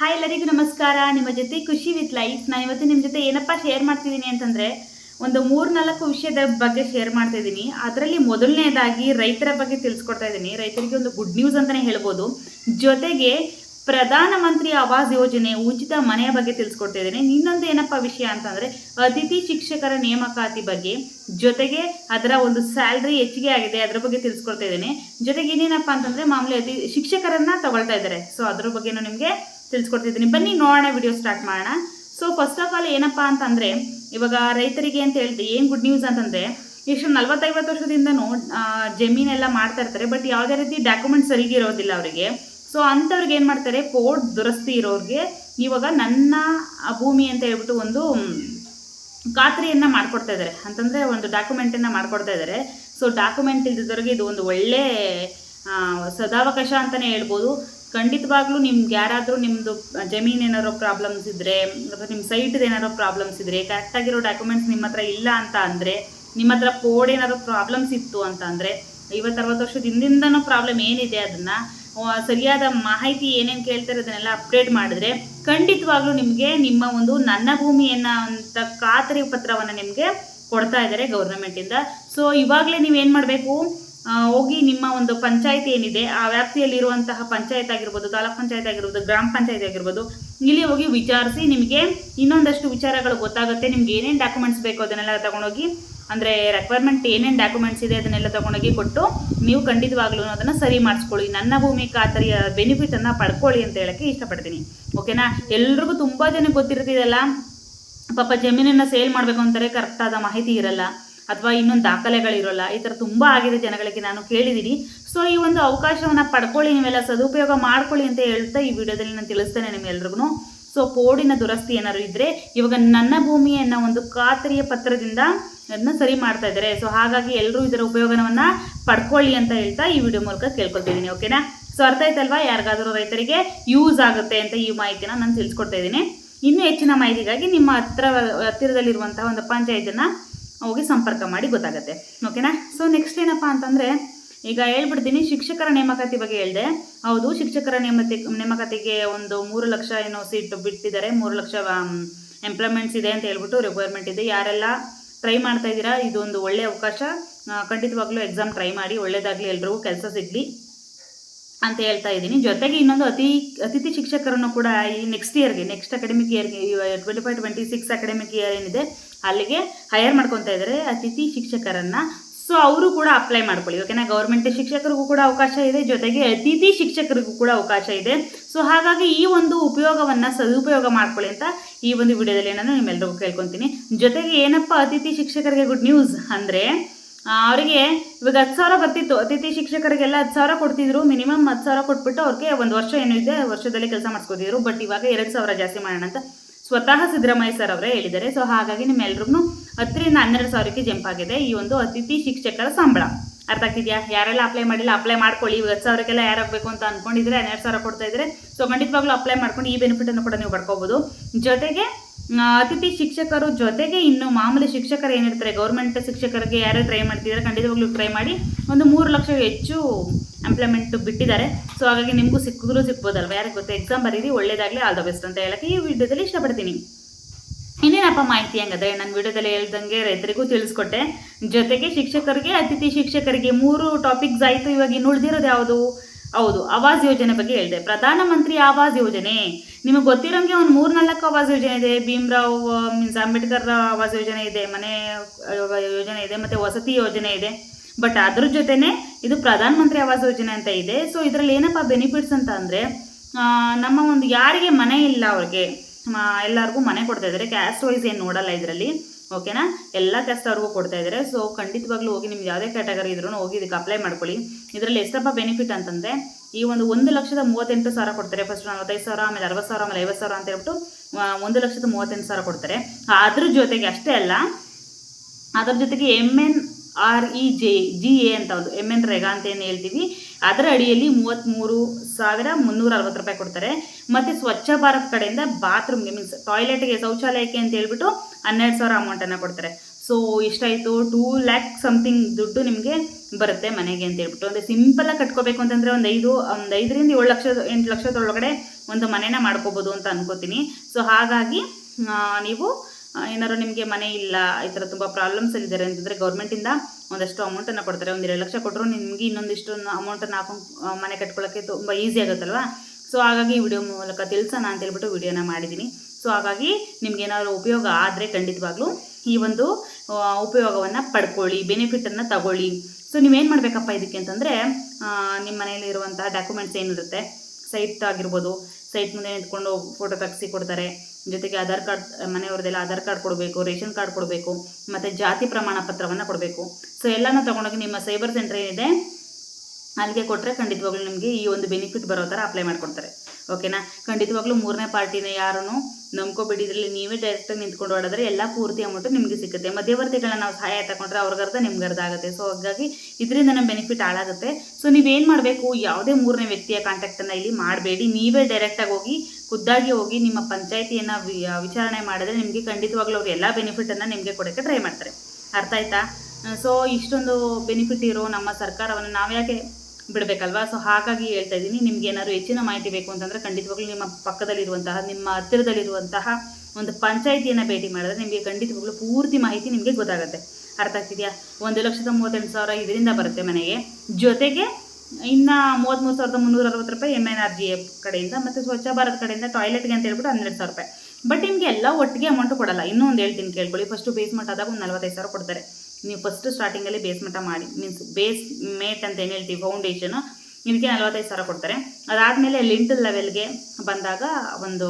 Hi ಎಲ್ಲರಿಗೂ ನಮಸ್ಕಾರ. ನಿಮ್ಮ ಜೊತೆ ಖುಷಿ ವಿತ್ ಲೈಫ್. ನಾನು ಇವತ್ತು ನಿಮ್ಮ ಜೊತೆ ಏನಪ್ಪ ಶೇರ್ ಮಾಡ್ತಿದ್ದೀನಿ ಅಂತಂದರೆ, ಒಂದು ಮೂರು ನಾಲ್ಕು ವಿಷಯದ ಬಗ್ಗೆ ಶೇರ್ ಮಾಡ್ತಾ ಇದ್ದೀನಿ. ಅದರಲ್ಲಿ ಮೊದಲನೇದಾಗಿ ರೈತರ ಬಗ್ಗೆ ತಿಳಿಸ್ಕೊಡ್ತಾ ಇದ್ದೀನಿ. ರೈತರಿಗೆ ಒಂದು ಗುಡ್ ನ್ಯೂಸ್ ಅಂತಲೇ ಹೇಳ್ಬೋದು. ಜೊತೆಗೆ ಪ್ರಧಾನಮಂತ್ರಿ ಆವಾಸ್ ಯೋಜನೆ, ಉಚಿತ ಮನೆಯ ಬಗ್ಗೆ ತಿಳಿಸ್ಕೊಡ್ತಾ ಇದ್ದೀನಿ. ಇನ್ನೊಂದು ಏನಪ್ಪ ವಿಷಯ ಅಂತಂದರೆ, ಅತಿಥಿ ಶಿಕ್ಷಕರ ನೇಮಕಾತಿ ಬಗ್ಗೆ, ಜೊತೆಗೆ ಅದರ ಒಂದು ಸ್ಯಾಲ್ರಿ ಹೆಚ್ಚಿಗೆ ಆಗಿದೆ, ಅದರ ಬಗ್ಗೆ ತಿಳಿಸ್ಕೊಡ್ತಾ ಇದ್ದೀನಿ. ಜೊತೆಗೆ ಇನ್ನೇನಪ್ಪ ಅಂತಂದರೆ, ಮಾಮೂಲಿ ಅತಿ, ಶಿಕ್ಷಕರನ್ನ ತಗೊಳ್ತಾ ಇದ್ದಾರೆ. ಸೊ ಅದ್ರ ಬಗ್ಗೆನೂ ನಿಮಗೆ ತಿಳಿಸ್ಕೊಡ್ತಿದ್ದೀನಿ. ಬನ್ನಿ ನೋಡೋಣ ವಿಡಿಯೋ ಸ್ಟಾರ್ಟ್ ಮಾಡೋಣ. ಸೊ ಫಸ್ಟ್ ಆಫ್ ಆಲ್ ಏನಪ್ಪ ಅಂತಂದರೆ, ಇವಾಗ ರೈತರಿಗೆ ಅಂತ ಹೇಳಿದೆ ಏನು ಗುಡ್ ನ್ಯೂಸ್ ಅಂತಂದರೆ ಎಷ್ಟು ನಲ್ವತ್ತೈವತ್ತು ವರ್ಷದಿಂದನೂ ಜಮೀನೆಲ್ಲ ಮಾಡ್ತಾ ಇರ್ತಾರೆ ಬಟ್ ಯಾವುದೇ ರೀತಿ ಡಾಕ್ಯುಮೆಂಟ್ ಸರಿಗೆ ಇರೋದಿಲ್ಲ ಅವರಿಗೆ. ಸೊ ಅಂಥವ್ರಿಗೆ ಏನು ಮಾಡ್ತಾರೆ ಕೋರ್ಟ್ ದುರಸ್ತಿ ಇರೋರಿಗೆ ಇವಾಗ ನನ್ನ ಭೂಮಿ ಅಂತ ಹೇಳ್ಬಿಟ್ಟು ಒಂದು ಖಾತ್ರಿಯನ್ನು ಮಾಡಿಕೊಡ್ತಾ ಇದ್ದಾರೆ. ಅಂತಂದರೆ ಒಂದು ಡಾಕ್ಯುಮೆಂಟನ್ನು ಮಾಡ್ಕೊಡ್ತಾ ಇದ್ದಾರೆ. ಸೊ ಡಾಕ್ಯುಮೆಂಟ್ ಇಲ್ದಿದ್ದವ್ರಿಗೆ ಇದು ಒಂದು ಒಳ್ಳೆ ಸದಾವಕಾಶ ಅಂತಲೇ ಹೇಳ್ಬೋದು. ಖಂಡಿತವಾಗ್ಲೂ ನಿಮ್ಗೆ ಯಾರಾದರೂ ನಿಮ್ಮದು ಜಮೀನು ಏನಾರೋ ಪ್ರಾಬ್ಲಮ್ಸ್ ಇದ್ದರೆ ಅಥವಾ ನಿಮ್ಮ ಸೈಟ್ದು ಏನಾರೋ ಪ್ರಾಬ್ಲಮ್ಸ್ ಇದ್ದರೆ ಕರೆಕ್ಟಾಗಿರೋ ಡಾಕ್ಯುಮೆಂಟ್ಸ್ ನಿಮ್ಮ ಹತ್ರ ಇಲ್ಲ ಅಂತ ಅಂದರೆ ನಿಮ್ಮ ಹತ್ರ ಪೋಡ್ ಏನಾದರೂ ಪ್ರಾಬ್ಲಮ್ಸ್ ಇತ್ತು ಅಂತ ಅಂದರೆ, ಐವತ್ತರವತ್ತು ವರ್ಷದ ಹಿಂದಿಂದನೂ ಪ್ರಾಬ್ಲಮ್ ಏನಿದೆ ಅದನ್ನು ಸರಿಯಾದ ಮಾಹಿತಿ ಏನೇನು ಕೇಳ್ತಾರೆ ಅದನ್ನೆಲ್ಲ ಅಪ್ಡೇಟ್ ಮಾಡಿದ್ರೆ ಖಂಡಿತವಾಗ್ಲೂ ನಿಮಗೆ ನಿಮ್ಮ ಒಂದು ನನ್ನ ಭೂಮಿಯನ್ನ ಅಂತ ಖಾತರಿ ಪತ್ರವನ್ನು ನಿಮಗೆ ಕೊಡ್ತಾ ಇದ್ದಾರೆ ಗೌರ್ಮೆಂಟಿಂದ ಸೊ ಇವಾಗಲೇ ನೀವೇನು ಮಾಡಬೇಕು? ಹೋಗಿ ನಿಮ್ಮ ಒಂದು ಪಂಚಾಯತ್ ಏನಿದೆ, ಆ ವ್ಯಾಪ್ತಿಯಲ್ಲಿರುವಂತಹ ಪಂಚಾಯತ್ ಆಗಿರ್ಬೋದು, ತಾಲೂಕ್ ಪಂಚಾಯತ್ ಆಗಿರ್ಬೋದು, ಗ್ರಾಮ ಪಂಚಾಯತ್ ಆಗಿರ್ಬೋದು, ಇಲ್ಲಿ ಹೋಗಿ ವಿಚಾರಿಸಿ ನಿಮಗೆ ಇನ್ನೊಂದಷ್ಟು ವಿಚಾರಗಳು ಗೊತ್ತಾಗುತ್ತೆ, ನಿಮ್ಗೆ ಏನೇನು ಡಾಕ್ಯುಮೆಂಟ್ಸ್ ಬೇಕು ಅದನ್ನೆಲ್ಲ ತಗೊಂಡೋಗಿ, ಅಂದರೆ ರೆಕ್ವೈರ್ಮೆಂಟ್ ಏನೇನು ಡಾಕ್ಯುಮೆಂಟ್ಸ್ ಇದೆ ಅದನ್ನೆಲ್ಲ ತಗೊಂಡೋಗಿ ಕೊಟ್ಟು ನೀವು ಖಂಡಿತವಾಗ್ಲೂ ಅದನ್ನು ಸರಿ ಮಾಡಿಸ್ಕೊಳ್ಳಿ, ನನ್ನ ಭೂಮಿ ಖಾತರಿಯ ಬೆನಿಫಿಟನ್ನು ಪಡ್ಕೊಳ್ಳಿ ಅಂತ ಹೇಳಕ್ಕೆ ಇಷ್ಟಪಡ್ತೀನಿ. ಓಕೆನಾ ಎಲ್ರಿಗೂ ತುಂಬ ಜನ ಗೊತ್ತಿರ್ತಿದೆಲ್ಲ ಪಾಪ ಜಮೀನನ್ನು ಸೇಲ್ ಮಾಡಬೇಕು ಅಂತಾರೆ ಕರೆಕ್ಟಾದ ಮಾಹಿತಿ ಇರಲ್ಲ. ಅಥವಾ ಇನ್ನೊಂದು ದಾಖಲೆಗಳಿರೋಲ್ಲ, ಈ ಥರ ತುಂಬ ಆಗಿದೆ ಜನಗಳಿಗೆ ನಾನು ಕೇಳಿದ್ದೀನಿ. ಸೊ ಈ ಒಂದು ಅವಕಾಶವನ್ನು ಪಡ್ಕೊಳ್ಳಿ ನೀವೆಲ್ಲ, ಸದುಪಯೋಗ ಮಾಡ್ಕೊಳ್ಳಿ ಅಂತ ಹೇಳ್ತಾ ಈ ವಿಡಿಯೋದಲ್ಲಿ ನಾನು ತಿಳಿಸ್ತೇನೆ ನಿಮ್ಮೆಲ್ರಿಗೂ ಸೊ ಪೋಡಿನ ದುರಸ್ತಿ ಏನಾದ್ರು ಇದ್ದರೆ ಇವಾಗ ನನ್ನ ಭೂಮಿಯನ್ನ ಒಂದು ಖಾತರಿಯ ಪತ್ರದಿಂದ ಅದನ್ನ ಸರಿ ಮಾಡ್ತಾ ಇದ್ದಾರೆ. ಸೊ ಹಾಗಾಗಿ ಎಲ್ಲರೂ ಇದರ ಉಪಯೋಗವನ್ನು ಪಡ್ಕೊಳ್ಳಿ ಅಂತ ಹೇಳ್ತಾ ಈ ವಿಡಿಯೋ ಮೂಲಕ ಕೇಳ್ಕೊಳ್ತಿದ್ದೀನಿ, ಓಕೆನಾ? ಸೊ ಅರ್ಥ ಆಯ್ತಲ್ವಾ? ಯಾರಿಗಾದರೂ ರೈತರಿಗೆ ಯೂಸ್ ಆಗುತ್ತೆ ಅಂತ ಈ ಮಾಹಿತಿನ ನಾನು ತಿಳಿಸ್ಕೊಡ್ತಾ ಇದ್ದೀನಿ. ಇನ್ನೂ ಹೆಚ್ಚಿನ ಮಾಹಿತಿಗಾಗಿ ನಿಮ್ಮ ಹತ್ರ, ಹತ್ತಿರದಲ್ಲಿರುವಂತಹ ಒಂದು ಪಂಚಾಯತನ್ನ ಹೋಗಿ ಸಂಪರ್ಕ ಮಾಡಿ ಗೊತ್ತಾಗುತ್ತೆ. ಓಕೆನಾ ಸೊ ನೆಕ್ಸ್ಟ್ ಏನಪ್ಪ ಅಂತಂದರೆ, ಈಗ ಹೇಳ್ಬಿಡ್ತೀನಿ, ಶಿಕ್ಷಕರ ನೇಮಕಾತಿ ಬಗ್ಗೆ ಹೇಳಿದೆ. ಹೌದು, ಶಿಕ್ಷಕರ ನೇಮತಿ, ನೇಮಕಾತಿಗೆ ಒಂದು ಮೂರು ಲಕ್ಷ ಏನೋ ಸೀಟ್ ಬಿಟ್ಟಿದ್ದಾರೆ ಮೂರು ಲಕ್ಷ ಎಂಪ್ಲಾಯ್ಮೆಂಟ್ಸ್ ಇದೆ ಅಂತ ಹೇಳ್ಬಿಟ್ಟು ರಿಕ್ವೈರ್ಮೆಂಟ್ ಇದೆ. ಯಾರೆಲ್ಲ ಟ್ರೈ ಮಾಡ್ತಾ ಇದ್ದೀರಾ ಇದು ಒಂದು ಒಳ್ಳೆಯ ಅವಕಾಶ ಖಂಡಿತವಾಗ್ಲೂ ಎಕ್ಸಾಮ್ ಟ್ರೈ ಮಾಡಿ, ಒಳ್ಳೇದಾಗಲಿ ಎಲ್ರಿಗೂ ಕೆಲಸ ಸಿಗಲಿ ಅಂತ ಹೇಳ್ತಾ ಇದ್ದೀನಿ. ಜೊತೆಗೆ ಇನ್ನೊಂದು ಅತಿ, ಅತಿಥಿ ಶಿಕ್ಷಕರನ್ನು ಕೂಡ ಈ ನೆಕ್ಸ್ಟ್ ಇಯರ್ಗೆ ನೆಕ್ಸ್ಟ್ ಅಕಾಡೆಮಿಕ್ ಇಯರ್ಗೆ twenty five twenty six academic year ಏನಿದೆ ಅಲ್ಲಿಗೆ ಹೈಯರ್ ಮಾಡ್ಕೊತಾ ಇದ್ದಾರೆ ಅತಿಥಿ ಶಿಕ್ಷಕರನ್ನ. ಸೊ ಅವರು ಕೂಡ ಅಪ್ಲೈ ಮಾಡ್ಕೊಳ್ಳಿ. ಓಕೆನಾ ಗೌರ್ಮೆಂಟ್ ಶಿಕ್ಷಕರಿಗೂ ಕೂಡ ಅವಕಾಶ ಇದೆ. ಜೊತೆಗೆ ಅತಿಥಿ ಶಿಕ್ಷಕರಿಗೂ ಕೂಡ ಅವಕಾಶ ಇದೆ. ಸೊ ಹಾಗಾಗಿ ಈ ಒಂದು ಉಪಯೋಗವನ್ನು ಸದುಪಯೋಗ ಮಾಡ್ಕೊಳ್ಳಿ ಅಂತ ಈ ಒಂದು ವಿಡಿಯೋದಲ್ಲಿ ನಾನು ನಿಮ್ಮೆಲ್ಲರಿಗೂ ಕೇಳ್ಕೊತೀನಿ. ಜೊತೆಗೆ ಏನಪ್ಪ ಅತಿಥಿ ಶಿಕ್ಷಕರಿಗೆ ಗುಡ್ ನ್ಯೂಸ್ ಅಂದರೆ ಅವರಿಗೆ ಇವಾಗ ಹತ್ತು ಸಾವಿರ ಬರ್ತಿತ್ತು. ಅತಿಥಿ ಶಿಕ್ಷಕರಿಗೆಲ್ಲ ಹತ್ತು ಸಾವಿರ ಕೊಡ್ತಿದ್ರು. ಮಿನಿಮಮ್ ಹತ್ತು ಸಾವಿರ ಕೊಟ್ಬಿಟ್ಟು ಅವ್ರಿಗೆ ಒಂದು ವರ್ಷ ಏನು ಇದೆ, ವರ್ಷದಲ್ಲಿ ಕೆಲಸ ಮಾಡಿಸ್ಕೋತಿದ್ರು. ಬಟ್ ಇವಾಗ ಎರಡು ಸಾವಿರ ಜಾಸ್ತಿ ಮಾಡೋಣ ಅಂತ ಸ್ವತಃ ಸಿದ್ದರಾಮಯ್ಯ ಸರ್ ಅವರೇ ಹೇಳಿದ್ದಾರೆ. ಸೊ ಹಾಗಾಗಿ ನಿಮ್ಮೆಲ್ರಿಗೂ ಹತ್ತರಿಂದ ಹನ್ನೆರಡು ಸಾವಿರಕ್ಕೆ ಜಂಪ್ ಆಗಿದೆ ಈ ಒಂದು ಅತಿಥಿ ಶಿಕ್ಷಕರ ಸಂಬಳ. ಅರ್ಥ ಆಗ್ತಿದ್ಯಾ? ಯಾರೆಲ್ಲ ಅಪ್ಲೈ ಮಾಡಿಲ್ಲ ಅಪ್ಲೈ ಮಾಡ್ಕೊಳ್ಳಿ. ಇವಾಗ ಹತ್ತು ಸಾವಿರಕ್ಕೆಲ್ಲ ಯಾರು ಆಗಬೇಕು ಅಂತ ಅನ್ಕೊಂಡಿದ್ರೆ ಹನ್ನೆರಡು ಸಾವಿರ ಕೊಡ್ತಾ ಇದ್ದಾರೆ ಸೊ ಖಂಡಿತವಾಗ್ಲೂ ಅಪ್ಲೈ ಮಾಡ್ಕೊಂಡು ಈ ಬೆನಿಫಿಟನ್ನು ಕೂಡ ನೀವು ಪಡ್ಕೋಬೋದು. ಜೊತೆಗೆ ಅತಿಥಿ ಶಿಕ್ಷಕರು ಜೊತೆಗೆ ಇನ್ನು ಮಾಮೂಲಿ ಶಿಕ್ಷಕರು ಏನಿರ್ತಾರೆ ಗೌರ್ಮೆಂಟ್ ಶಿಕ್ಷಕರಿಗೆ ಯಾರು ಟ್ರೈ ಮಾಡ್ತಿದ್ದಾರೆ ಖಂಡಿತವಾಗ್ಲೂ ಟ್ರೈ ಮಾಡಿ ಒಂದು ಮೂರು ಲಕ್ಷ ಹೆಚ್ಚು ಎಂಪ್ಲಾಯ್ಮೆಂಟ್ ಬಿಟ್ಟಿದ್ದಾರೆ. ಸೊ ಹಾಗಾಗಿ ನಿಮಗೂ ಸಿಕ್ಕಿದ್ರೂ ಸಿಕ್ಬೋದಲ್ವ ಯಾರಿಗೆ ಗೊತ್ತು? ಎಕ್ಸಾಮ್ ಬರೀರಿ, ಒಳ್ಳೇದಾಗಲಿ ಆಲ್ ದ ಬೆಸ್ಟ್ ಅಂತ ಹೇಳಕ್ಕೆ ಈ ವಿಡಿಯೋದಲ್ಲಿ ಇಷ್ಟಪಡ್ತೀನಿ. ಇನ್ನೇನಪ್ಪ ಮಾಹಿತಿ ಹಂಗಂದ್ರೆ? ನಾನು ವಿಡಿಯೋದಲ್ಲಿ ಹೇಳ್ದಂಗೆ ರೈತರಿಗೂ ತಿಳಿಸ್ಕೊಟ್ಟೆ. ಜೊತೆಗೆ ಶಿಕ್ಷಕರಿಗೆ, ಅತಿಥಿ ಶಿಕ್ಷಕರಿಗೆ ಮೂರು ಟಾಪಿಕ್ಸ್ ಆಯಿತು. ಇವಾಗ ಇನ್ನು ಉಳಿದಿರೋದು ಯಾವುದು? ಹೌದು, ಆವಾಸ್ ಯೋಜನೆ ಬಗ್ಗೆ ಹೇಳಿದೆ. ಪ್ರಧಾನಮಂತ್ರಿ ಆವಾಸ್ ಯೋಜನೆ. ನಿಮಗೆ ಗೊತ್ತಿರೋಂಗೆ ಒಂದು ಮೂರು ನಾಲ್ಕು ಆವಾಸ್ ಯೋಜನೆ ಇದೆ. ಭೀಮ್ರಾವ್ ಮೀನ್ಸ್ ಅಂಬೇಡ್ಕರ್ ಆವಾಸ್ ಯೋಜನೆ ಇದೆ, ಮನೆ ಯೋಜನೆ ಇದೆ, ಮತ್ತು ವಸತಿ ಯೋಜನೆ ಇದೆ. ಬಟ್ ಅದ್ರ ಜೊತೆನೆ ಇದು ಪ್ರಧಾನ ಮಂತ್ರಿ ಆವಾಸ್ ಯೋಜನೆ ಅಂತ ಇದೆ. ಸೊ ಇದರಲ್ಲಿ ಏನಪ್ಪ ಬೆನಿಫಿಟ್ಸ್ ಅಂತ ಅಂದರೆ ನಮ್ಮ ಒಂದು ಯಾರಿಗೆ ಮನೆ ಇಲ್ಲ ಅವ್ರಿಗೆ ಎಲ್ಲರಿಗೂ ಮನೆ ಕೊಡ್ತಾ ಇದ್ದಾರೆ. ಕ್ಯಾಸ್ಟ್ ವೈಸ್ ಏನು ನೋಡಲ್ಲ ಇದರಲ್ಲಿ. ಓಕೆನಾ? ಎಲ್ಲ ಕೆಲಸ ಅವ್ರಿಗೂ ಕೊಡ್ತಾ ಇದ್ದಾರೆ. ಸೊ ಖಂಡಿತವಾಗ್ಲೂ ಹೋಗಿ ನಿಮ್ಗೆ ಯಾವುದೇ ಕ್ಯಾಟಗರಿ ಇದ್ರೂ ಹೋಗಿ ಇದಕ್ಕೆ ಅಪ್ಲೈ ಮಾಡ್ಕೊಳ್ಳಿ. ಇದರಲ್ಲಿ ಎಷ್ಟಪ್ಪ ಬೆನಿಫಿಟ್ ಅಂತಂದರೆ, ಈ ಒಂದು ಒಂದು ಲಕ್ಷದ ಮೂವತ್ತೆಂಟು ಸಾವಿರ ಕೊಡ್ತಾರೆ. ಫಸ್ಟ್ ನಲವತ್ತೈದು ಸಾವಿರ, ಆಮೇಲೆ ಅರವತ್ತು ಸಾವಿರ, ಆಮೇಲೆ ಐವತ್ತು ಸಾವಿರ ಅಂತ ಹೇಳ್ಬಿಟ್ಟು ಒಂದು ಲಕ್ಷದ ಮೂವತ್ತೆಂಟು ಸಾವಿರ ಕೊಡ್ತಾರೆ. ಅದ್ರ ಜೊತೆಗೆ ಅಷ್ಟೇ ಅಲ್ಲ, ಅದರ ಜೊತೆಗೆ M N R E J G A ಅಂತ ಒಂದು ಎಂ ಎನ್ ರೆಗಾ ಅಂತ ಏನು ಹೇಳ್ತೀವಿ. ಅದರ ಅಡಿಯಲ್ಲಿ ಮೂವತ್ತ್ಮೂರು ಸಾವಿರ ಮುನ್ನೂರ ಅರವತ್ತು ರೂಪಾಯಿ ಕೊಡ್ತಾರೆ. ಮತ್ತು ಸ್ವಚ್ಛ ಭಾರತ್ ಕಡೆಯಿಂದ ಬಾತ್ರೂಮ್ಗೆ ಮೀನ್ಸ್ ಟಾಯ್ಲೆಟ್ಗೆ ಶೌಚಾಲಯಕ್ಕೆ ಅಂತ ಹೇಳ್ಬಿಟ್ಟು ಹನ್ನೆರಡು ಸಾವಿರ ಅಮೌಂಟನ್ನು ಕೊಡ್ತಾರೆ. ಸೊ ಇಷ್ಟಾಯಿತು ಟೂ ಲ್ಯಾಕ್ ಸಮಥಿಂಗ್ ದುಡ್ಡು ನಿಮಗೆ ಬರುತ್ತೆ ಮನೆಗೆ ಅಂತ ಹೇಳ್ಬಿಟ್ಟು. ಅಂದರೆ ಸಿಂಪಲಾಗಿ ಕಟ್ಕೋಬೇಕು ಅಂತಂದರೆ ಒಂದು ಐದು, ಒಂದು ಐದರಿಂದ ಏಳು ಲಕ್ಷದ ಎಂಟು ಲಕ್ಷದೊಳಗಡೆ ಒಂದು ಮನೆನ ಮಾಡ್ಕೋಬೋದು ಅಂತ ಅನ್ಕೋತೀನಿ. ಸೊ ಹಾಗಾಗಿ ನೀವು ಏನಾದ್ರು ನಿಮಗೆ ಮನೆ ಇಲ್ಲ, ಈ ಥರ ತುಂಬ ಪ್ರಾಬ್ಲಮ್ಸಲ್ಲಿದ್ದಾರೆ ಅಂತಂದರೆ ಗೌರ್ಮೆಂಟಿಂದ ಒಂದಷ್ಟು ಅಮೌಂಟನ್ನು ಕೊಡ್ತಾರೆ. ಒಂದು ಎರಡು ಲಕ್ಷ ಕೊಟ್ಟರು ನಿಮಗೆ ಇನ್ನೊಂದಿಷ್ಟು ಅಮೌಂಟನ್ನು ಹಾಕೊಂಡು ಮನೆ ಕಟ್ಕೊಳ್ಳೋಕ್ಕೆ ತುಂಬ ಈಸಿ ಆಗುತ್ತಲ್ವಾ? ಸೊ ಹಾಗಾಗಿ ಈ ವಿಡಿಯೋ ಮೂಲಕ ತಿಳಿಸೋಣ ಅಂತ ಹೇಳ್ಬಿಟ್ಟು ವಿಡಿಯೋನ ಮಾಡಿದ್ದೀನಿ ಸೊ ಹಾಗಾಗಿ ನಿಮ್ಗೆ ಏನಾದರೂ ಉಪಯೋಗ ಆದರೆ ಖಂಡಿತವಾಗ್ಲೂ ಈ ಒಂದು ಉಪಯೋಗವನ್ನು ಪಡ್ಕೊಳ್ಳಿ ಬೆನಿಫಿಟನ್ನು ತಗೊಳ್ಳಿ. ಸೊ ನೀವೇನು ಮಾಡಬೇಕಪ್ಪ ಇದಕ್ಕೆ ಅಂತಂದರೆ ನಿಮ್ಮ ಮನೆಯಲ್ಲಿ ಇರುವಂತಹ ಡಾಕ್ಯುಮೆಂಟ್ಸ್ ಏನಿರುತ್ತೆ ಸೈಟ್ ಆಗಿರ್ಬೋದು ಸೈಟ್ ಮುಂದೆ ನಿಂತ್ಕೊಂಡು ಫೋಟೋ ತೆಗೆಸಿ ಕೊಡ್ತಾರೆ. ಜೊತೆಗೆ ಆಧಾರ್ ಕಾರ್ಡ್, ಮನೆಯವ್ರದ್ದೆಲ್ಲ ಆಧಾರ್ ಕಾರ್ಡ್ ಕೊಡಬೇಕು, ರೇಷನ್ ಕಾರ್ಡ್ ಕೊಡಬೇಕು, ಮತ್ತು ಜಾತಿ ಪ್ರಮಾಣ ಪತ್ರವನ್ನು ಕೊಡಬೇಕು. ಸೊ ಎಲ್ಲನೂ ತೊಗೊಂಡೋಗಿ ನಿಮ್ಮ ಸೈಬರ್ ಸೆಂಟರ್ ಏನಿದೆ ಅಲ್ಲಿಗೆ ಕೊಟ್ಟರೆ ಖಂಡಿತವಾಗ್ಲೂ ನಿಮಗೆ ಈ ಒಂದು ಬೆನಿಫಿಟ್ ಬರೋ ಥರ ಅಪ್ಲೈ ಮಾಡ್ಕೊಡ್ತಾರೆ. ಓಕೆನಾ ಖಂಡಿತವಾಗ್ಲೂ ಮೂರನೇ ಪಾರ್ಟಿನ ಯಾರೂ ನಂಬ್ಕೋಬೇಡಿ ಇದರಲ್ಲಿ ನೀವೇ ಡೈರೆಕ್ಟಾಗಿ ನಿಂತ್ಕೊಂಡು ಓಡಿದ್ರೆ ಎಲ್ಲ ಪೂರ್ತಿ ಅಮೌಂಟು ನಿಮಗೆ ಸಿಗುತ್ತೆ. ಮಧ್ಯವರ್ತಿಗಳನ್ನ ನಾವು ಸಹಾಯ ತಗೊಂಡ್ರೆ ಅವ್ರಿಗರ್ಧ ನಿಮ್ಗೆ ಅರ್ಧ ಆಗುತ್ತೆ. ಸೊ ಹಾಗಾಗಿ ಇದರಿಂದ ನಮ್ಮ ಬೆನಿಫಿಟ್ ಹಾಳಾಗುತ್ತೆ. ಸೊ ನೀವೇನು ಮಾಡಬೇಕು? ಯಾವುದೇ ಮೂರನೇ ವ್ಯಕ್ತಿಯ ಕಾಂಟ್ಯಾಕ್ಟನ್ನು ಇಲ್ಲಿ ಮಾಡಬೇಡಿ. ನೀವೇ ಡೈರೆಕ್ಟಾಗಿ ಹೋಗಿ ಖುದ್ದಾಗಿ ಹೋಗಿ ನಿಮ್ಮ ಪಂಚಾಯಿತಿಯನ್ನು ವಿಚಾರಣೆ ಮಾಡಿದ್ರೆ ನಿಮಗೆ ಖಂಡಿತವಾಗ್ಲೂ ಅವ್ರು ಎಲ್ಲ ಬೆನಿಫಿಟನ್ನು ನಿಮಗೆ ಕೊಡೋಕ್ಕೆ ಟ್ರೈ ಮಾಡ್ತಾರೆ. ಅರ್ಥ ಆಯ್ತಾ? ಸೊ ಇಷ್ಟೊಂದು ಬೆನಿಫಿಟ್ ಇರೋ ನಮ್ಮ ಸರ್ಕಾರವನ್ನು ನಾವ್ಯಾಕೆ ಬಿಡಬೇಕಲ್ವಾ? ಸೊ ಹಾಗಾಗಿ ಹೇಳ್ತಾ ಇದ್ದೀನಿ, ನಿಮ್ಗೆ ಏನಾದ್ರು ಹೆಚ್ಚಿನ ಮಾಹಿತಿ ಬೇಕು ಅಂತಂದ್ರೆ ಖಂಡಿತವಾಗ್ಲೂ ನಿಮ್ಮ ಪಕ್ಕದಲ್ಲಿರುವಂತಹ, ನಿಮ್ಮ ಹತ್ತಿರದಲ್ಲಿರುವಂತಹ ಒಂದು ಪಂಚಾಯಿತಿಯನ್ನು ಭೇಟಿ ಮಾಡಿದ್ರೆ ನಿಮಗೆ ಖಂಡಿತವಾಗ್ಲೂ ಪೂರ್ತಿ ಮಾಹಿತಿ ನಿಮಗೆ ಗೊತ್ತಾಗುತ್ತೆ. ಅರ್ಥ ಆಗ್ತಿದೆಯಾ? ಒಂದು ಲಕ್ಷದ ಮೂವತ್ತೆಂಟು ಸಾವಿರ ಇದರಿಂದ ಬರುತ್ತೆ ಮನೆಗೆ. ಜೊತೆಗೆ ಇನ್ನು ಮೂವತ್ತ್ಮೂರು ಸಾವಿರದ ಮುನ್ನೂರ ಅರವತ್ತು ರೂಪಾಯಿ M N R G F ಕಡೆಯಿಂದ ಮತ್ತು ಸ್ವಚ್ಛ ಭಾರತ್ ಕಡೆಯಿಂದ ಟಾಯ್ಲೆಟ್ಗೆ ಅಂತ ಹೇಳ್ಬಿಟ್ಟು ಹನ್ನೆರಡು ಸಾವಿರ ರೂಪಾಯಿ. ಬಟ್ ನಿಮಗೆ ಎಲ್ಲ ಒಟ್ಟಿಗೆ ಅಮೌಂಟ್ ಕೊಡಲ್ಲ. ಇನ್ನೂ ಒಂದು ಹೇಳ್ತೀನಿ ಕೇಳ್ಕೊಳ್ಳಿ. ಫಸ್ಟು ಬೇಸ್ಮೆಂಟ್ ಆದಾಗ ಒಂದು ನಲ್ವತ್ತೈದು ಸಾವಿರ ಕೊಡ್ತಾರೆ. ನೀವು ಫಸ್ಟ್ ಸ್ಟಾರ್ಟಿಂಗಲ್ಲಿ ಬೇಸ್ಮೆಂಟ ಮಾಡಿ ಮೀನ್ಸ್ ಬೇಸ್ ಮೇಟ್ ಅಂತ ಏನು ಹೇಳ್ತೀವಿ ಫೌಂಡೇಶನು ಇದಕ್ಕೆ ನಲ್ವತ್ತೈದು ಸಾವಿರ ಕೊಡ್ತಾರೆ. ಅದಾದಮೇಲೆ ಲಿಂಟಲ್ ಲೆವೆಲ್ಗೆ ಬಂದಾಗ ಒಂದು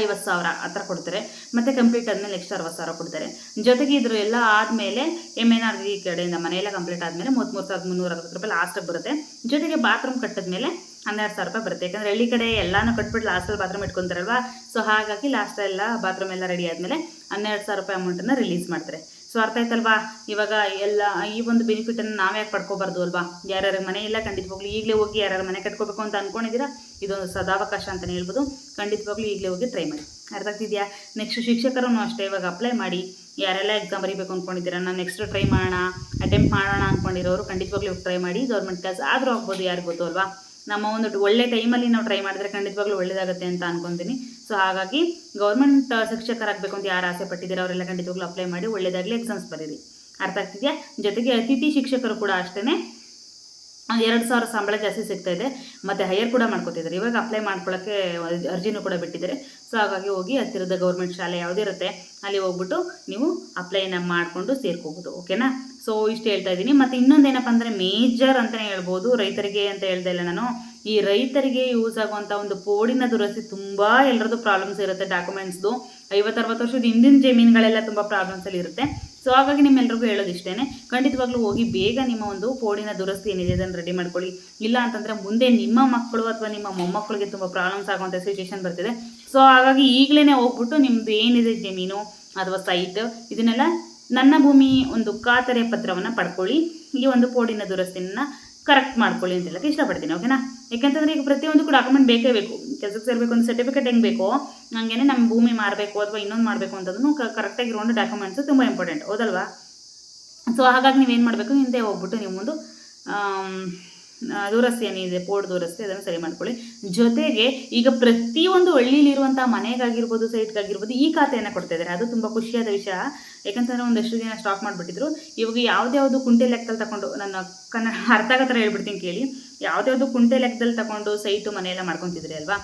ಐವತ್ತು ಸಾವಿರ ಆ ಥರ ಕೊಡ್ತಾರೆ. ಮತ್ತು ಕಂಪ್ಲೀಟ್ ಆದಮೇಲೆ ನೆಕ್ಸ್ಟ್ ಅರವತ್ತು ಸಾವಿರ ಕೊಡ್ತಾರೆ. ಜೊತೆಗೆ ಇದ್ರ ಎಲ್ಲ ಆದಮೇಲೆ ಎಂ ಎನ್ ಆರ್ ಜಿ ಕಡೆಯಿಂದ ಮನೆಯೆಲ್ಲ ಕಂಪ್ಲೀಟ್ ಆದಮೇಲೆ ಮೂವತ್ತ್ಮೂರು ಸಾವಿರದ ಮುನ್ನೂರ ಅರವತ್ತು ರೂಪಾಯಿ ಲಾಸ್ಟಿಗೆ ಬರುತ್ತೆ. ಜೊತೆಗೆ ಬಾತ್ರೂಮ್ ಕಟ್ಟಿದ್ಮೇಲೆ ಹನ್ನೆರಡು ಸಾವಿರ ರೂಪಾಯಿ ಬರುತ್ತೆ. ಯಾಕಂದರೆ ಹಳ್ಳಿ ಕಡೆ ಎಲ್ಲಾನು ಕಟ್ಬಿಟ್ಟು ಲಾಸ್ಟಲ್ಲಿ ಬಾತ್ರೂಮ್ ಇಟ್ಕೊತಾರಲ್ವಾ? ಸೊ ಹಾಗಾಗಿ ಲಾಸ್ಟೆಲ್ಲ ಬಾತ್ರೂಮ್ ಎಲ್ಲ ರೆಡಿ ಆದಮೇಲೆ ಹನ್ನೆರಡು ಸಾವಿರ ರೂಪಾಯಿ ಅಮೌಂಟನ್ನು ರಿಲೀಸ್ ಮಾಡ್ತಾರೆ. ಸೊ ಅರ್ಥ ಆಯ್ತಲ್ವಾ? ಇವಾಗ ಎಲ್ಲ ಈ ಒಂದು ಬೆನಿಫಿಟನ್ನು ನಾವೇ ಯಾಕೆ ಪಡ್ಕೋಬಾರ್ದು ಅಲ್ವಾ? ಯಾರ್ಯಾರ ಮನೆ ಇಲ್ಲ, ಖಂಡಿತವಾಗ್ಲೂ ಈಗಲೇ ಹೋಗಿ ಯಾರ್ಯಾರ ಮನೆ ಕಟ್ಕೋಬೇಕು ಅಂತ ಅಂದ್ಕೊಂಡಿದ್ದೀರಾ ಇದೊಂದು ಸದಾವಕಾಶ ಅಂತಲೇ ಹೇಳ್ಬೋದು. ಖಂಡಿತವಾಗ್ಲೂ ಈಗಲೇ ಹೋಗಿ ಟ್ರೈ ಮಾಡಿ. ಅರ್ಥ ಆಗ್ತಿದೆಯಾ? ನೆಕ್ಸ್ಟ್ ಶಿಕ್ಷಕರನ್ನು ಅಷ್ಟೇ ಇವಾಗ ಅಪ್ಲೈ ಮಾಡಿ. ಯಾರೆಲ್ಲ ಎಕ್ಸಾಮ್ ಬರೀಬೇಕು ಅಂದ್ಕೊಂಡಿದ್ದೀರಾ ನಾನು ನೆಕ್ಸ್ಟ್ ಟ್ರೈ ಮಾಡೋಣ ಅಟೆಂಪ್ಟ್ ಮಾಡೋಣ ಅಂದ್ಕೊಂಡಿರೋರು ಖಂಡಿತವಾಗ್ಲೂ ಟ್ರೈ ಮಾಡಿ. ಗೌರ್ಮೆಂಟ್ ಕೆಲಸ ಆದರೂ ಆಗ್ಬೋದು, ಯಾರಿಗೂ ಗೊತ್ತು ಅಲ್ವಾ? ನಮ್ಮ ಒಂದು ಒಳ್ಳೆ ಟೈಮಲ್ಲಿ ನಾವು ಟ್ರೈ ಮಾಡಿದ್ರೆ ಖಂಡಿತವಾಗ್ಲೂ ಒಳ್ಳೇದಾಗುತ್ತೆ ಅಂತ ಅನ್ಕೊಂತೀನಿ. ಸೊ ಹಾಗಾಗಿ ಗೌರ್ಮೆಂಟ್ ಶಿಕ್ಷಕರಾಗಬೇಕು ಅಂತ ಯಾರು ಆಸೆ ಪಟ್ಟಿದ್ದೀರ ಅವರೆಲ್ಲ ಖಂಡಿತವಾಗ್ಲೂ ಅಪ್ಲೈ ಮಾಡಿ ಒಳ್ಳೇದಾಗಲಿ ಎಕ್ಸಾಮ್ಸ್ ಬರೀರಿ. ಅರ್ಥ ಆಗ್ತಿದೆಯಾ? ಜೊತೆಗೆ ಅತಿಥಿ ಶಿಕ್ಷಕರು ಕೂಡ ಅಷ್ಟೇ ಎರಡು ಸಾವಿರ ಸಂಬಳ ಜಾಸ್ತಿ ಸಿಗ್ತಾ ಇದೆ. ಮತ್ತು ಹೈಯರ್ ಕೂಡ ಮಾಡ್ಕೋತಿದ್ದಾರೆ ಇವಾಗ ಅಪ್ಲೈ ಮಾಡ್ಕೊಳ್ಳೋಕ್ಕೆ ಅರ್ಜಿನೂ ಕೂಡ ಬಿಟ್ಟಿದ್ದಾರೆ. ಸೊ ಹಾಗಾಗಿ ಹೋಗಿ ಹತ್ತಿರದ ಗೌರ್ಮೆಂಟ್ ಶಾಲೆ ಯಾವುದಿರುತ್ತೆ, ಅಲ್ಲಿ ಹೋಗ್ಬಿಟ್ಟು ನೀವು ಅಪ್ಲೈನ ಮಾಡಿಕೊಂಡು ಸೇರ್ಕೋಬೋದು. ಓಕೆನಾ ಸೊ ಇಷ್ಟು ಹೇಳ್ತಾ ಇದ್ದೀನಿ. ಮತ್ತು ಇನ್ನೊಂದೇನಪ್ಪ ಅಂದರೆ ಮೇಜರ್ ಅಂತಲೇ ಹೇಳ್ಬೋದು. ರೈತರಿಗೆ ಅಂತ ಹೇಳ್ದೆ ಇಲ್ಲ ನಾನು. ಈ ರೈತರಿಗೆ ಯೂಸ್ ಆಗುವಂಥ ಒಂದು ಪೋಡಿನ ದುರಸ್ತಿ ತುಂಬ ಎಲ್ಲರದ್ದು ಪ್ರಾಬ್ಲಮ್ಸ್ ಇರುತ್ತೆ ಡಾಕ್ಯುಮೆಂಟ್ಸ್ದು ಐವತ್ತರವತ್ತು ವರ್ಷದ ಹಿಂದಿನ ಜಮೀನುಗಳೆಲ್ಲ ತುಂಬ ಪ್ರಾಬ್ಲಮ್ಸಲ್ಲಿ ಇರುತ್ತೆ. ಸೊ ಹಾಗಾಗಿ ನಿಮ್ಮೆಲ್ಲರಿಗೂ ಹೇಳೋದು ಇಷ್ಟೇ ಖಂಡಿತವಾಗ್ಲೂ ಹೋಗಿ ಬೇಗ ನಿಮ್ಮ ಒಂದು ಪೋಡಿನ ದುರಸ್ತಿ ಏನಿದೆ ಅದನ್ನು ರೆಡಿ ಮಾಡ್ಕೊಳ್ಳಿ. ಇಲ್ಲ ಅಂತಂದರೆ ಮುಂದೆ ನಿಮ್ಮ ಮಕ್ಕಳು ಅಥವಾ ನಿಮ್ಮ ಮೊಮ್ಮಕ್ಕಳಿಗೆ ತುಂಬ ಪ್ರಾಬ್ಲಮ್ಸ್ ಆಗುವಂಥ ಸಿಚುಯೇಷನ್ ಬರ್ತಿದೆ. ಸೊ ಹಾಗಾಗಿ ಈಗಲೇ ಹೋಗ್ಬಿಟ್ಟು ನಿಮ್ಮದು ಏನಿದೆ ಜಮೀನು ಅಥವಾ ಸೈಟ್ ಇದನ್ನೆಲ್ಲ ನನ್ನ ಭೂಮಿ ಒಂದು ಖಾತರಿ ಪತ್ರವನ್ನು ಪಡ್ಕೊಳ್ಳಿ. ಈ ಒಂದು ಪೋಡಿನ ದುರಸ್ತಿನ ಕರೆಕ್ಟ್ ಮಾಡ್ಕೊಳ್ಳಿ ಅಂತ ಹೇಳಕ್ಕೆ ಇಷ್ಟಪಡ್ತೀನಿ ಓಕೆನಾ ಯಾಕೆಂತಂದರೆ ಈಗ ಪ್ರತಿಯೊಂದಕ್ಕೂ ಡಾಕ್ಯುಮೆಂಟ್ ಬೇಕೇ ಬೇಕು. ಕೆಲಸಕ್ಕೆ ಸೇರಬೇಕು ಒಂದು ಸರ್ಟಿಫಿಕೇಟ್ ಹೆಂಗೆ ಬೇಕೋ, ಹಂಗೇನೆ ನಮ್ಮ ಭೂಮಿ ಮಾರಬೇಕು ಅಥವಾ ಇನ್ನೊಂದು ಮಾಡಬೇಕು ಅಂತಂದ್ರೂ ಕರೆಕ್ಟಾಗಿ ಒಂದು ಡಾಕ್ಯುಮೆಂಟ್ಸು ತುಂಬ ಇಂಪಾರ್ಟೆಂಟ್ ಹೌದಲ್ವಾ? ಸೊ ಹಾಗಾಗಿ ನೀವೇನು ಮಾಡಬೇಕು, ಹಿಂದೆ ಹೋಗ್ಬಿಟ್ಟು ನೀವು ಒಂದು ದುರಸ್ತಿ ಏನಿದೆ ಪೋರ್ಟ್ ದುರಸ್ತಿ, ಅದನ್ನು ಸರಿ ಮಾಡ್ಕೊಳ್ಳಿ. ಜೊತೆಗೆ ಈಗ ಪ್ರತಿಯೊಂದು ಹಳ್ಳಿಲಿರುವಂಥ ಮನೆಗಾಗಿರ್ಬೋದು, ಸೈಟ್ಗಾಗಿರ್ಬೋದು, ಈ ಖಾತೆಯನ್ನು ಕೊಡ್ತಾ ಇದ್ದಾರೆ. ಅದು ತುಂಬ ಖುಷಿಯಾದ ವಿಷಯ. ಯಾಕಂತಂದ್ರೆ ಒಂದಷ್ಟು ದಿನ ಸ್ಟಾಪ್ ಮಾಡಿಬಿಟ್ಟಿದ್ರು. ಇವಾಗ ಯಾವುದ್ಯಾವುದು ಕುಂಟೆ ಲೆಕ್ಕದಲ್ಲಿ ತಗೊಂಡು, ನನ್ನ ಕನ್ನಡ ಅರ್ಥ ಆಗೋ ಥರ ಹೇಳ್ಬಿಡ್ತೀನಿ ಕೇಳಿ. ಯಾವುದ್ಯಾವುದು ಕುಂಟೆ ಲೆಕ್ಕದಲ್ಲಿ ತಗೊಂಡು ಸೈಟು ಮನೆಯೆಲ್ಲ ಮಾಡ್ಕೊತಿದ್ರಿ ಅಲ್ವಾ?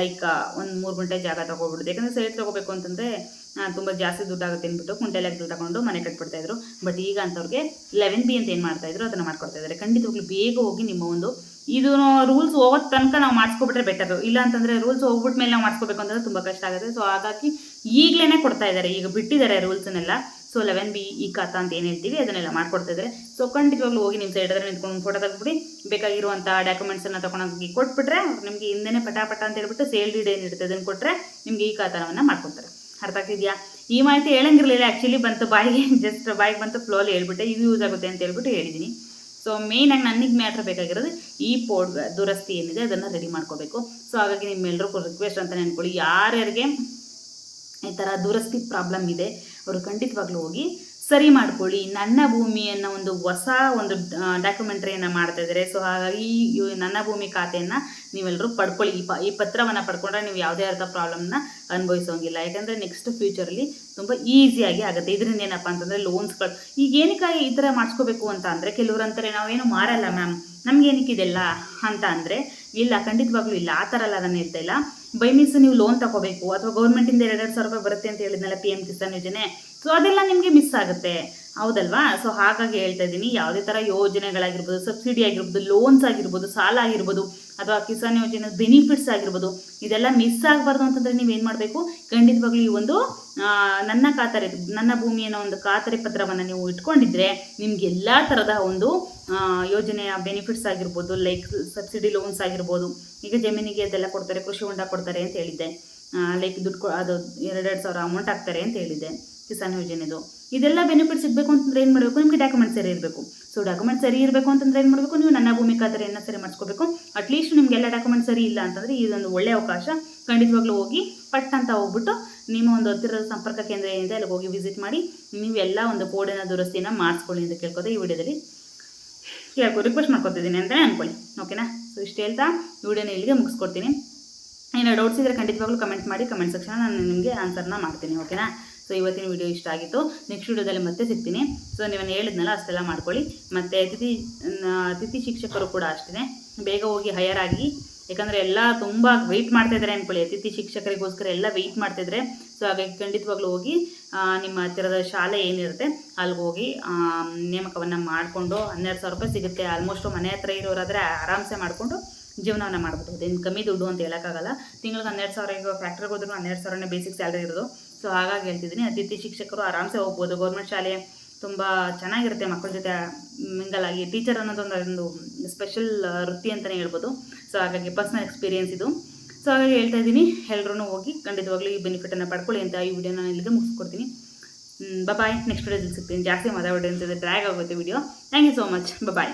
ಲೈಕ್ ಒಂದು ಮೂರು ಗಂಟೆ ಜಾಗ ತಗೋಬಿಡುದು. ಯಾಕಂದ್ರೆ ಸೈಟ್ ತಗೋಬೇಕು ಅಂತಂದರೆ ತುಂಬ ಜಾಸ್ತಿ ದುಡ್ಡಾಗುತ್ತೆ ಅಂದ್ಬಿಟ್ಟು ಕುಂಟೆಲಾಗಿ ದುಡ್ಡು ತಗೊಂಡು ಮನೆ ಕಟ್ಬಿಡ್ತಾ ಇದ್ರು. ಬಟ್ ಈಗ ಅಂತವ್ರಿಗೆ ಲೆವೆನ್ ಬಿ ಅಂತ ಏನು ಮಾಡ್ತಾ ಇದ್ರು, ಅದನ್ನು ಮಾಡ್ಕೊಡ್ತಾ ಇದ್ದಾರೆ ಖಂಡಿತವಾಗ್ಲೂ ಬೇಗ ಹೋಗಿ ನಿಮ್ಮ ಒಂದು ಇದು ರೂಲ್ಸ್ ಹೋಗೋ ತನಕ ನಾವು ಮಾಡಿಸ್ಕೊಬಿಟ್ರೆ ಬೆಟರು ಇಲ್ಲ ಅಂತಂದರೆ ರೂಲ್ಸ್ ಹೋಗ್ಬಿಟ್ಟ ಮೇಲೆ ನಾವು ಮಾಡಿಸ್ಕೋಬೇಕು ಅಂತಂದ್ರೆ ತುಂಬ ಕಷ್ಟ ಆಗುತ್ತೆ. ಸೊ ಹಾಗಾಗಿ ಈಗಲೇ ಕೊಡ್ತಾ ಇದ್ದಾರೆ ಈಗ ಬಿಟ್ಟಿದ್ದಾರೆ ರೂಲ್ಸನ್ನೆಲ್ಲ ಸೊ ಲೆವೆನ್ ಬಿ ಈ ಖಾತಾ ಅಂತ ಏನು ಹೇಳ್ತೀವಿ, ಅದನ್ನೆಲ್ಲ ಮಾಡ್ಕೊಡ್ತಾ ಇದ್ದಾರೆ ಸೊ ಖಂಡಿತವಾಗ್ಲೂ ಹೋಗಿ ನಿಮ್ಮ ಸೈಡ್ ಹತ್ರ ನಿಂತ್ಕೊಂಡು ಫೋಟೋ ತೆಗೆದ್ಬಿಡಿ. ಬೇಕಾಗಿರುವಂಥ ಡಾಕ್ಯುಮೆಂಟ್ಸನ್ನು ತೊಗೊಂಡೋಗಿ ಕೊಟ್ಬಿಟ್ರೆ ನಿಮಗೆ ಹಿಂದೆ ಪಟಾಪಟ ಅಂತ ಹೇಳ್ಬಿಟ್ಟು ಸೇಲ್ ಡೀಡ್ ಇರ್ತದೆ ಅದನ್ನು ಕೊಟ್ಟರೆ ನಿಮಗೆ ಈ ಖಾತಾವನ್ನು ಮಾಡ್ಕೊಡ್ತಾರೆ. ಅರ್ಥ ಆಗ್ತಿದೆಯಾ? ಈ ಮಾಹಿತಿ ಹೇಳಂಗಿರಲಿಲ್ಲ. ಆ್ಯಕ್ಚುಲಿ ಬಂತು ಬಾಯಿಗೆ ಜಸ್ಟ್ ಬಾಯಿಗೆ ಬಂತು ಫ್ಲೋಲಿ ಹೇಳ್ಬಿಟ್ಟೆ, ಇದು ಯೂಸ್ ಆಗುತ್ತೆ ಅಂತ ಹೇಳ್ಬಿಟ್ಟು ಹೇಳಿದ್ದೀನಿ ಸೊ ಮೇಯ್ನಾಗಿ ನನಗೆ ಮ್ಯಾಟ್ರ್ ಬೇಕಾಗಿರೋದು ಈ ಪೋಡ್, ದುರಸ್ತಿ ಏನಿದೆ ಅದನ್ನು ರೆಡಿ ಮಾಡ್ಕೋಬೇಕು. ಸೊ ಹಾಗಾಗಿ ನಿಮ್ಮೆಲ್ಲರಿಗೂ ರಿಕ್ವೆಸ್ಟ್ ಅಂತ ನೆನ್ಕೊಳ್ಳಿ ಯಾರ್ಯಾರಿಗೆ ಈ ಥರ ದುರಸ್ತಿ ಪ್ರಾಬ್ಲಮ್ ಇದೆ, ಅವರು ಖಂಡಿತವಾಗ್ಲೂ ಹೋಗಿ ಸರಿ ಮಾಡ್ಕೊಳ್ಳಿ. ನನ್ನ ಭೂಮಿಯನ್ನು ಒಂದು ಹೊಸ ಒಂದು ಡಾಕ್ಯುಮೆಂಟ್ರಿಯನ್ನು ಮಾಡ್ತಾ ಇದ್ದಾರೆ. ಸೊ ಹಾಗಾಗಿ ಈ ನನ್ನ ಭೂಮಿ ಖಾತೆಯನ್ನು ನೀವೆಲ್ಲರೂ ಪಡ್ಕೊಳ್ಳಿ. ಈ ಪ, ಈ ಪತ್ರವನ್ನು ಪಡ್ಕೊಂಡ್ರೆ ನೀವು ಯಾವುದೇ ಅರ್ಥ ಪ್ರಾಬ್ಲಮ್ನ ಅನುಭವಿಸೋಂಗಿಲ್ಲ. ಯಾಕಂದರೆ ನೆಕ್ಸ್ಟ್ ಫ್ಯೂಚರಲ್ಲಿ ತುಂಬ ಈಸಿಯಾಗಿ ಆಗುತ್ತೆ. ಇದರಿಂದ ಏನಪ್ಪ ಅಂತಂದರೆ ಲೋನ್ಸ್ಗಳು ಈಗ ಏನಕ್ಕೆ ಈ ಥರ ಮಾಡಿಸ್ಕೋಬೇಕು ಅಂತ ಅಂದರೆ ಕೆಲವರು ಅಂತಾರೆ ನಾವೇನು ಮಾರಲ್ಲ ಮ್ಯಾಮ್ ನಮ್ಗೆ ಏನಕ್ಕೆ ಇದೆಲ್ಲ ಅಂತ ಅಂದರೆ, ಇಲ್ಲ, ಖಂಡಿತವಾಗ್ಲೂ ಇಲ್ಲ. ಆ ಥರ ಎಲ್ಲ ನಾನು ಹೇಳ್ತಾ ಇಲ್ಲ. ಬೈ ಮೀನ್ಸ್ ನೀವು ಲೋನ್ ತಗೋಬೇಕು ಅಥವಾ ಗೌರ್ಮೆಂಟಿಂದ ಎರಡೆರಡು ಸಾವಿರ ರೂಪಾಯಿ ಬರುತ್ತೆ ಅಂತ ಹೇಳಿದ್ನಲ್ಲ ಪಿ ಎಂ ಕಿಸಾನ್ ಯೋಜನೆ. ಸೊ ಅದೆಲ್ಲ ನಿಮಗೆ ಮಿಸ್ ಆಗುತ್ತೆ. ಹೌದಲ್ವಾ? ಸೊ ಹಾಗಾಗಿ ಹೇಳ್ತಾ ಇದ್ದೀನಿ, ಯಾವುದೇ ಥರ ಯೋಜನೆಗಳಾಗಿರ್ಬೋದು, ಸಬ್ಸಿಡಿ ಆಗಿರ್ಬೋದು ಲೋನ್ಸ್ ಆಗಿರ್ಬೋದು, ಸಾಲ ಆಗಿರ್ಬೋದು, ಅಥವಾ ಕಿಸಾನ್ ಯೋಜನೆ ಬೆನಿಫಿಟ್ಸ್ ಆಗಿರ್ಬೋದು, ಇದೆಲ್ಲ ಮಿಸ್ ಆಗಬಾರ್ದು ಅಂತಂದರೆ ನೀವೇನು ಮಾಡಬೇಕು? ಖಂಡಿತವಾಗ್ಲೂ ಈ ಒಂದು ನನ್ನ ಖಾತರಿ, ನನ್ನ ಭೂಮಿ ಒಂದು ಖಾತರಿ ಪತ್ರವನ್ನು ನೀವು ಇಟ್ಕೊಂಡಿದ್ರೆ ನಿಮ್ಗೆ ಎಲ್ಲ ಥರದ ಒಂದು ಯೋಜನೆಯ ಬೆನಿಫಿಟ್ಸ್ ಆಗಿರ್ಬೋದು ಲೈಕ್ ಸಬ್ಸಿಡಿ ಲೋನ್ಸ್ ಆಗಿರ್ಬೋದು, ಈಗ ಜಮೀನಿಗೆ ಅದೆಲ್ಲ ಕೊಡ್ತಾರೆ, ಕೃಷಿ ಹೊಂಡ ಕೊಡ್ತಾರೆ ಅಂತ ಹೇಳಿದ್ದೆ. ಲೈಕ್ ದುಡ್ಡು ಅದು ಎರಡೆರಡು ಸಾವಿರ ಅಮೌಂಟ್ ಹಾಕ್ತಾರೆ ಅಂತ ಹೇಳಿದ್ದೆ. ಕಿಸಾನ್ ಯೋಜನೆದು ಇದೆಲ್ಲ ಬೆನಿಫಿಟ್ ಸಿಗಬೇಕು ಅಂತಂದ್ರೆ ಏನು ಮಾಡಬೇಕು? ನಿಮಗೆ ಡಾಕ್ಯುಮೆಂಟ್ ಸರಿ ಇರಬೇಕು. ಸೊ ಡಾಕ್ಯುಮೆಂಟ್ ಸರಿ ಇರಬೇಕು ಅಂತಂದ್ರೆ ಏನು ಮಾಡಬೇಕು? ನೀವು ನನ್ನ ಭೂಮಿ ಖಾತರಿಯನ್ನು ಸರಿ ಮಾಡಿಸ್ಕೋಬೇಕು. ಅಟ್ಲೀಸ್ಟ್ ನಿಮಗೆಲ್ಲ ಡಾಕ್ಯುಮೆಂಟ್ ಸರಿ ಇಲ್ಲ ಅಂತಂದರೆ ಇದೊಂದು ಒಳ್ಳೆಯ ಅವಕಾಶ. ಖಂಡಿತವಾಗ್ಲೂ ಹೋಗಿ ಪಟ್ ಅಂತ ಹೋಗ್ಬಿಟ್ಟು ನಿಮ್ಮ ಒಂದು ಹತ್ತಿರದ ಸಂಪರ್ಕ ಕೇಂದ್ರ ಏನಿದೆ ಅಲ್ಲಿಗೆ ಹೋಗಿ ವಿಸಿಟ್ ಮಾಡಿ ನೀವೆಲ್ಲ ಒಂದು ಕೋಡಿನ ದುರಸ್ತಿನ ಮಾಡಿಸ್ಕೊಳ್ಳಿ ಅಂತ ಕೇಳ್ಕೊತಾ ಈ ವಿಡಿಯೋದಲ್ಲಿ. ಕೇಳ್ಕೊ ರಿಕ್ವೆಸ್ಟ್ ಮಾಡ್ಕೊತಿದ್ದೀನಿ ಅಂತಲೇ ಅಂದ್ಕೊಳ್ಳಿ ಓಕೆನಾ ಸೊ ಇಷ್ಟು ಹೇಳ್ತಾ ವಿಡಿಯೋನ ಇಲ್ಲಿಗೆ ಮುಗಿಸ್ಕೊಡ್ತೀನಿ. ಏನೋ ಡೌಟ್ಸ್ ಇದ್ದರೆ ಖಂಡಿತವಾಗ್ಲೂ ಕಮೆಂಟ್ ಮಾಡಿ ಕಮೆಂಟ್ ಸೆಕ್ಷನ್ ನಾನು ನಿಮಗೆ ಆನ್ಸರ್ನ ಮಾಡ್ತೀನಿ. ಓಕೆನಾ ಸೊ ಇವತ್ತಿನ ವಿಡಿಯೋ ಇಷ್ಟ ಆಗಿತ್ತು. ನೆಕ್ಸ್ಟ್ ವಿಡಿಯೋದಲ್ಲಿ ಮತ್ತೆ ಸಿಗ್ತೀನಿ. ಸೊ ನೀವು ಹೇಳಿದ್ನಲ್ಲ, ಅಷ್ಟೆಲ್ಲ ಮಾಡ್ಕೊಳ್ಳಿ. ಮತ್ತು ಅತಿಥಿ ಅತಿಥಿ ಶಿಕ್ಷಕರು ಕೂಡ ಅಷ್ಟೇ ಬೇಗ ಹೋಗಿ ಹೈಯರ್ ಆಗಿ, ಯಾಕಂದರೆ ಎಲ್ಲ ತುಂಬ ವೆಯ್ಟ್ ಮಾಡ್ತಾ ಇದ್ದಾರೆ ಅಂದ್ಕೊಳ್ಳಿ ಅತಿಥಿ ಶಿಕ್ಷಕರಿಗೋಸ್ಕರ ಎಲ್ಲ ವೆಯ್ಟ್ ಮಾಡ್ತಿದ್ರೆ ಸೊ ಹಾಗಾಗಿ ಖಂಡಿತವಾಗ್ಲೂ ಹೋಗಿ ನಿಮ್ಮ ಹತ್ತಿರದ ಶಾಲೆ ಏನಿರುತ್ತೆ ಅಲ್ಲಿಗೆ ಹೋಗಿ ನೇಮಕವನ್ನು ಮಾಡಿಕೊಂಡು ಹನ್ನೆರಡು ಸಾವಿರ ರೂಪಾಯಿ ಸಿಗುತ್ತೆ. ಆಲ್ಮೋಸ್ಟ್ ಮನೆ ಹತ್ರ ಇರೋರಾದರೆ ಆರಾಮ್ಸೆ ಮಾಡಿಕೊಂಡು ಜೀವನವನ್ನು ಮಾಡ್ಬೋದು. ಅದೇನು ಕಮ್ಮಿ ದುಡ್ಡು ಅಂತ ಹೇಳೋಕ್ಕಾಗಲ್ಲ. ತಿಂಗಳಿಗೆ ಹನ್ನೆರಡು ಸಾವಿರ ಈಗ ಫ್ಯಾಕ್ಟ್ರಿಗೆ ಹೋದ್ರೂ ಹನ್ನೆರಡು ಸಾವಿರನೇ ಬೇಸಿಕ್ ಸ್ಯಾಲ್ರಿ ಇರೋದು. ಸೊ ಹಾಗಾಗಿ ಹೇಳ್ತಿದ್ದೀನಿ, ಅತಿಥಿ ಶಿಕ್ಷಕರು ಆರಾಮ್ಸೆ ಹೋಗ್ಬೋದು. ಗೌರ್ಮೆಂಟ್ ಶಾಲೆ ತುಂಬ ಚೆನ್ನಾಗಿರುತ್ತೆ ಮಕ್ಕಳ ಜೊತೆ ಮಿಂಗಲ್ ಆಗಿ. ಟೀಚರ್ ಅನ್ನೋದೊಂದು ಒಂದು ಸ್ಪೆಷಲ್ ವೃತ್ತಿ ಅಂತಲೇ ಹೇಳ್ಬೋದು. ಸೊ ಹಾಗಾಗಿ ಪರ್ಸ್ನಲ್ ಎಕ್ಸ್ಪೀರಿಯನ್ಸ್ ಇದು. ಸೊ ಹಾಗಾಗಿ ಹೇಳ್ತಾ ಇದ್ದೀನಿ ಎಲ್ಲರೂ ಹೋಗಿ ಖಂಡಿತವಾಗ್ಲೂ ಈ ಬೆನಿಫಿಟನ್ನು ಪಡ್ಕೊಳ್ಳಿ ಅಂತ ಈ ವಿಡಿಯೋ ನಾನು ಇಲ್ಲಿಗೆ ಮುಗಿಸ್ಕೊಡ್ತೀನಿ. ಬಾಯ್ ನೆಕ್ಸ್ಟ್ ವಿಡಿಯೋದಲ್ಲಿ ಸಿಗ್ತೀನಿ. ಜಾಸ್ತಿ ಮಾತಾಡೋದು ಅಂತಂದರೆ ಡ್ರ್ಯಾಗ್ ಆಗುತ್ತೆ video thank you so much bye